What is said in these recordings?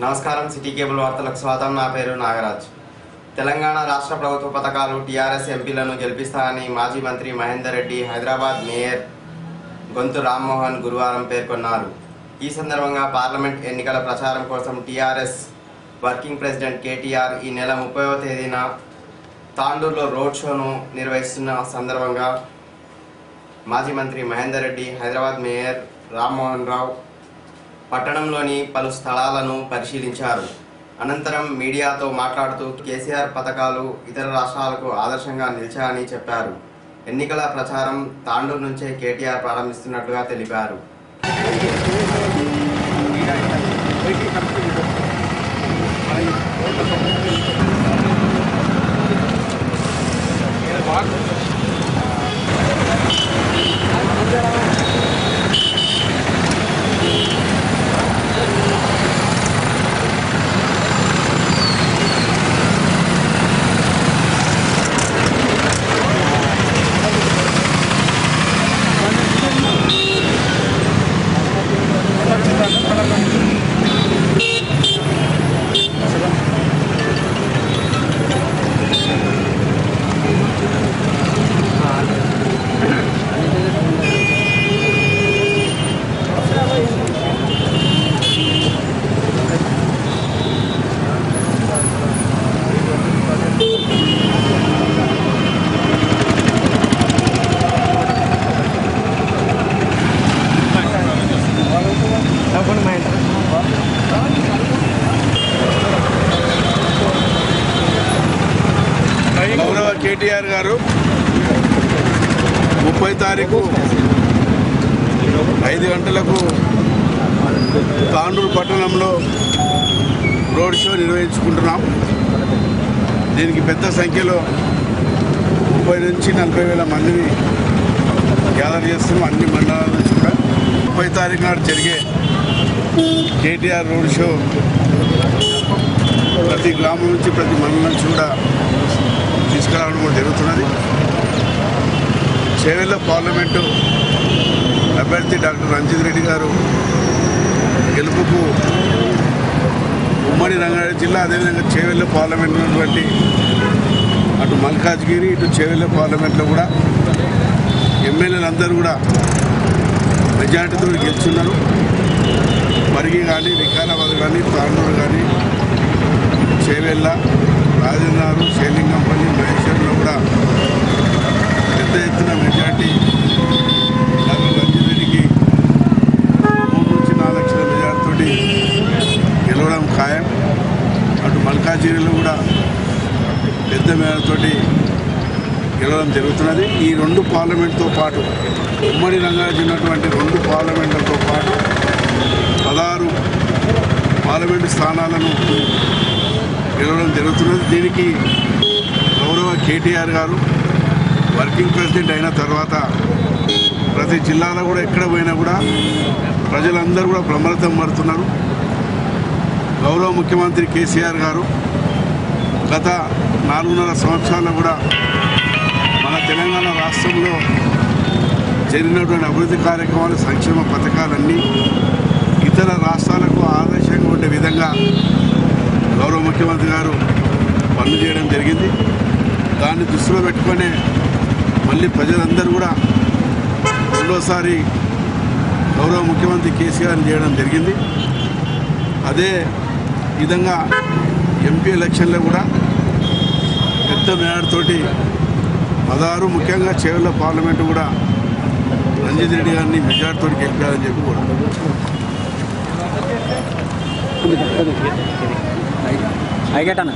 నమస్కారం city cable వార్తలకు స్వాగతం. నా పేరు నాగరాజ్. తెలంగాణ రాష్ట్ర ప్రభుత్వ పథకాలు టీఆర్ఎస్ ఎంపీలను గెలిపిస్తారని మాజీ మంత్రి మహేందర్ రెడ్డి హైదరాబాద్ మేయర్ గొంతు రామ్మోహన్ గురువారం పేర్కొన్నారు. ఈ సందర్భంగా పార్లమెంట్ ఎన్నికల ప్రచారం కోసం టీఆర్ఎస్ వర్కింగ్ ప్రెసిడెంట్ కేటీఆర్ ఈ నెల ముప్పైవ తేదీన తాండూరులో రోడ్ షోను నిర్వహిస్తున్న సందర్భంగా మాజీ మంత్రి మహేందర్ రెడ్డి హైదరాబాద్ మేయర్ రామ్మోహన్ రావు పట్టణంలోని పలు స్థలాలను పరిశీలించారు. అనంతరం మీడియాతో మాట్లాడుతూ కేసీఆర్ పథకాలు ఇతర రాష్ట్రాలకు ఆదర్శంగా నిలిచాయని చెప్పారు. ఎన్నికల ప్రచారం తాండూరు నుంచే కేటీఆర్ ప్రారంభిస్తున్నట్లుగా తెలిపారు. కేటీఆర్ గారు ముప్పై తారీఖు ఐదు గంటలకు తాండూరు పట్టణంలో రోడ్ షో నిర్వహించుకుంటున్నాం. దీనికి పెద్ద సంఖ్యలో ముప్పై నుంచి నలభై వేల మందిని గ్యాదర్ చేస్తున్నాం అన్ని మండలాల నుంచి కూడా. ముప్పై తారీఖు నాడు జరిగే కేటీఆర్ రోడ్ షో ప్రతి గ్రామం నుంచి ప్రతి మండలం నుంచి కూడా తీసుకురావడం కూడా జరుగుతున్నది. చేవెళ్ళ పార్లమెంటు అభ్యర్థి డాక్టర్ రంజిత్ రెడ్డి గారు గెలుపుకు ఉమ్మడి రంగారెడ్డి జిల్లా అదేవిధంగా చేవెళ్ళ పార్లమెంట్ ఉన్నటువంటి అటు మల్కాజ్గిరి ఇటు చేవెళ్ళ పార్లమెంట్లో కూడా ఎమ్మెల్యేలందరూ కూడా మెజార్టీతో గెలుచున్నారు. మరిగి కానీ వికారాబాద్ కానీ తాండూరు కానీ చేవెళ్ళ రాజేంద్రారు కంపెనీ మహేశ్వరంలో కూడా పెద్ద ఎత్తున మెజార్టీ డాక్టర్ రంజిరెడ్డికి మూడు నుంచి నాలుగు లక్షల మెజార్టీతోటి గెలవడం ఖాయం. అటు మల్కాజీరిలో కూడా పెద్ద మేరతోటి గెలవడం జరుగుతున్నది. ఈ రెండు పార్లమెంట్తో పాటు ఉమ్మడి రంగారెడ్డి ఉన్నటువంటి రెండు పార్లమెంట్లతో పాటు పదహారు పార్లమెంటు స్థానాలను గెలవడం జరుగుతున్నది. దీనికి గౌరవ కేటీఆర్ గారు వర్కింగ్ ప్రెసిడెంట్ అయిన తర్వాత ప్రతి జిల్లాలో కూడా ఎక్కడ పోయినా కూడా ప్రజలందరూ కూడా బ్రహ్మరథం పడుతున్నారు. గౌరవ ముఖ్యమంత్రి కేసీఆర్ గారు గత నాలుగున్నర సంవత్సరాల్లో కూడా మన తెలంగాణ రాష్ట్రంలో జరిగినటువంటి అభివృద్ధి కార్యక్రమాలు సంక్షేమ పథకాలన్నీ ఇతర రాష్ట్రాలకు ఆదర్శంగా ఉండే విధంగా గౌరవ ముఖ్యమంత్రి గారు పనులు చేయడం జరిగింది. దాన్ని దృష్టిలో పెట్టుకొని మళ్ళీ ప్రజలందరూ కూడా రెండోసారి గౌరవ ముఖ్యమంత్రి కేసీఆర్ చేయడం జరిగింది. అదే విధంగా ఎంపీ ఎలక్షన్లో కూడా పెద్ద మేడతోటి పదహారు ముఖ్యంగా చేవల పార్లమెంటు కూడా రంజిత్ రెడ్డి గారిని మెజార్టీతో గెలిపారని చెప్పి కూడా అయిగట్టనా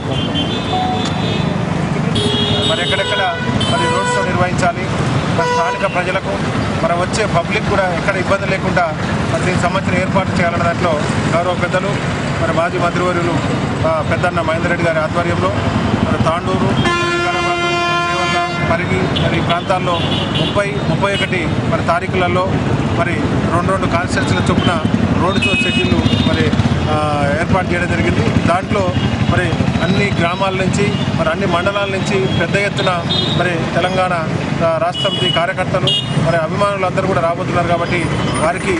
మరి ఎక్కడెక్కడ మరి రోడ్ షో నిర్వహించాలి? మరి స్థానిక ప్రజలకు మరి వచ్చే పబ్లిక్ కూడా ఎక్కడ ఇబ్బంది లేకుండా మరి దీనికి సంబంధించిన ఏర్పాటు చేయాలన్న దాంట్లో గౌరవ పెద్దలు మరి మాజీ మంత్రివర్యులు పెద్దన్న మహేందర్ రెడ్డి గారి ఆధ్వర్యంలో మరి తాండూరు వికారాబాద్, పరిగి మరి ఈ ప్రాంతాల్లో ముప్పై ముప్పై ఒకటి మరి తారీఖులలో మరి రెండు రెండు కాన్స్టిట్యూన్సీల చొప్పున రోడ్ షో షెడ్యూల్ మరి ఏర్పాటు చేయడం జరిగింది. దాంట్లో మరి అన్ని గ్రామాల నుంచి మరి అన్ని మండలాల నుంచి పెద్ద ఎత్తున మరి తెలంగాణ ఆ, రాష్ట్ర సమితి కార్యకర్తలు మరి అభిమానులు అందరూ కూడా రాబోతున్నారు కాబట్టి వారికి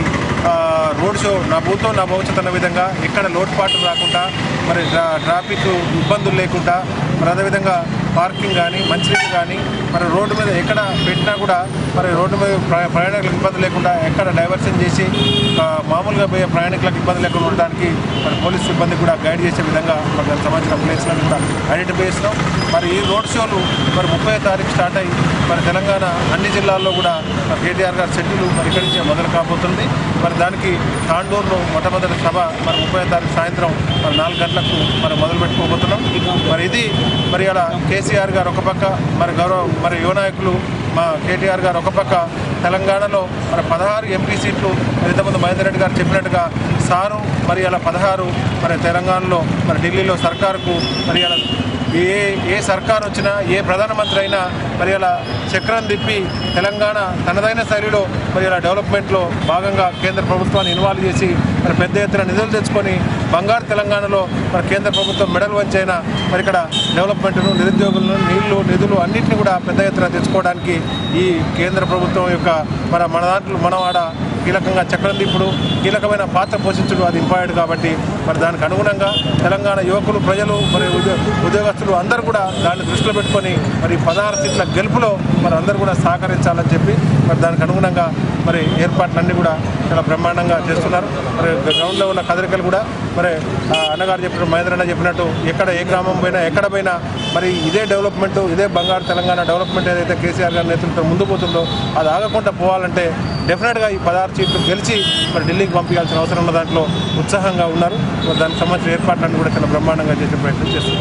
రోడ్ షో నా భూతో నా భవిష్యత్ అన్న విధంగా ఎక్కడ లోటుపాట్లు రాకుండా మరి ట్రా- ట్రాఫిక్ ఇబ్బందులు లేకుండా మరి అదేవిధంగా పార్కింగ్ కానీ మంచినీళ్ళు కానీ మరి రోడ్డు మీద ఎక్కడ పెట్టినా కూడా మరి రోడ్డు మీద ప్రయాణికులకు ఇబ్బంది లేకుండా ఎక్కడ డైవర్షన్ చేసి మామూలుగా పోయే ప్రయాణికులకు ఇబ్బంది లేకుండా ఉండడానికి మరి పోలీస్ సిబ్బంది కూడా గైడ్ చేసే విధంగా మరి దానికి సంబంధించిన ప్లేస్లను కూడా ఐడెంటిఫై చేస్తున్నాం. మరి ఈ రోడ్ షోలు మరి ముప్పై తారీఖు స్టార్ట్ అయ్యి మరి తెలంగాణ అన్ని జిల్లాల్లో కూడా మరి కేటీఆర్ గారి షెడ్యూల్ మరి ఇక్కడి నుంచే మొదలు కాబోతుంది. మరి దానికి తాండూరులో మొట్టమొదటి సభ మరి ముప్పై తారీఖు సాయంత్రం మరి నాలుగు గంటలకు మరి మొదలు పెట్టుకోబోతున్నాం మరి ఇది మరి అలా కేసీఆర్ గారు ఒక పక్క మరి గౌరవ మరి యువ నాయకులు మా కేటీఆర్ గారు ఒక పక్క తెలంగాణలో మరి పదహారు ఎంపీ సీట్లు ఇంతకుముందు మహేందర్ రెడ్డి గారు చెప్పినట్టుగా సారు మరి అలా పదహారు మరి తెలంగాణలో మరి ఢిల్లీలో సర్కారుకు మరి అలా ఏ ఏ సర్కార్ వచ్చినా ఏ ప్రధానమంత్రి అయినా మరి అలా చక్రం తిప్పి తెలంగాణ తనదైన శైలిలో మరి ఇలా డెవలప్మెంట్లో భాగంగా కేంద్ర ప్రభుత్వాన్ని ఇన్వాల్వ్ చేసి మరి పెద్ద ఎత్తున నిధులు తెచ్చుకొని బంగారు తెలంగాణలో మరి కేంద్ర ప్రభుత్వం మెడల్ వంచైనా మరి ఇక్కడ డెవలప్మెంట్ను నిరుద్యోగులను నీళ్ళు నిధులు అన్నింటినీ కూడా పెద్ద ఎత్తున తెచ్చుకోవడానికి ఈ కేంద్ర ప్రభుత్వం యొక్క మన మన దాంట్లో మనవాడ కీలకంగా చక్రం దిప్పుడు కీలకమైన పాత్ర పోషించడం అది ఇంపార్టెంట్ కాబట్టి మరి దానికి అనుగుణంగా తెలంగాణ యువకులు ప్రజలు మరి ఉద్యో- ఉద్యోగస్తులు అందరూ కూడా దాన్ని దృష్టిలో పెట్టుకొని మరి పదహారు సీట్ల గెలుపులో మరి అందరూ కూడా సహకరించాలని చెప్పి మరి దానికి అనుగుణంగా మరి ఏర్పాట్లన్నీ కూడా చాలా బ్రహ్మాండంగా చేస్తున్నారు. మరి గ్రౌండ్లో ఉన్న కదలికలు కూడా మరి ఆ అన్నగారు చెప్పినట్టు మహేంద్ర అన్న చెప్పినట్టు ఎక్కడ ఏ గ్రామం పోయినా ఎక్కడ పోయినా మరి ఇదే డెవలప్మెంట్ ఇదే బంగారు తెలంగాణ డెవలప్మెంట్ ఏదైతే కేసీఆర్ గారి నేతృత్వం ముందు పోతుందో అది ఆగకుండా పోవాలంటే డెఫినెట్గా ఈ పదహారు సీట్లు గెలిచి మరి ఢిల్లీకి పంపించాల్సిన అవసరం ఉన్న దాంట్లో ఉత్సాహంగా ఉన్నారు. దానికి సంబంధించిన ఏర్పాట్లను కూడా చాలా బ్రహ్మాండంగా చేసే ప్రయత్నం చేస్తున్నారు.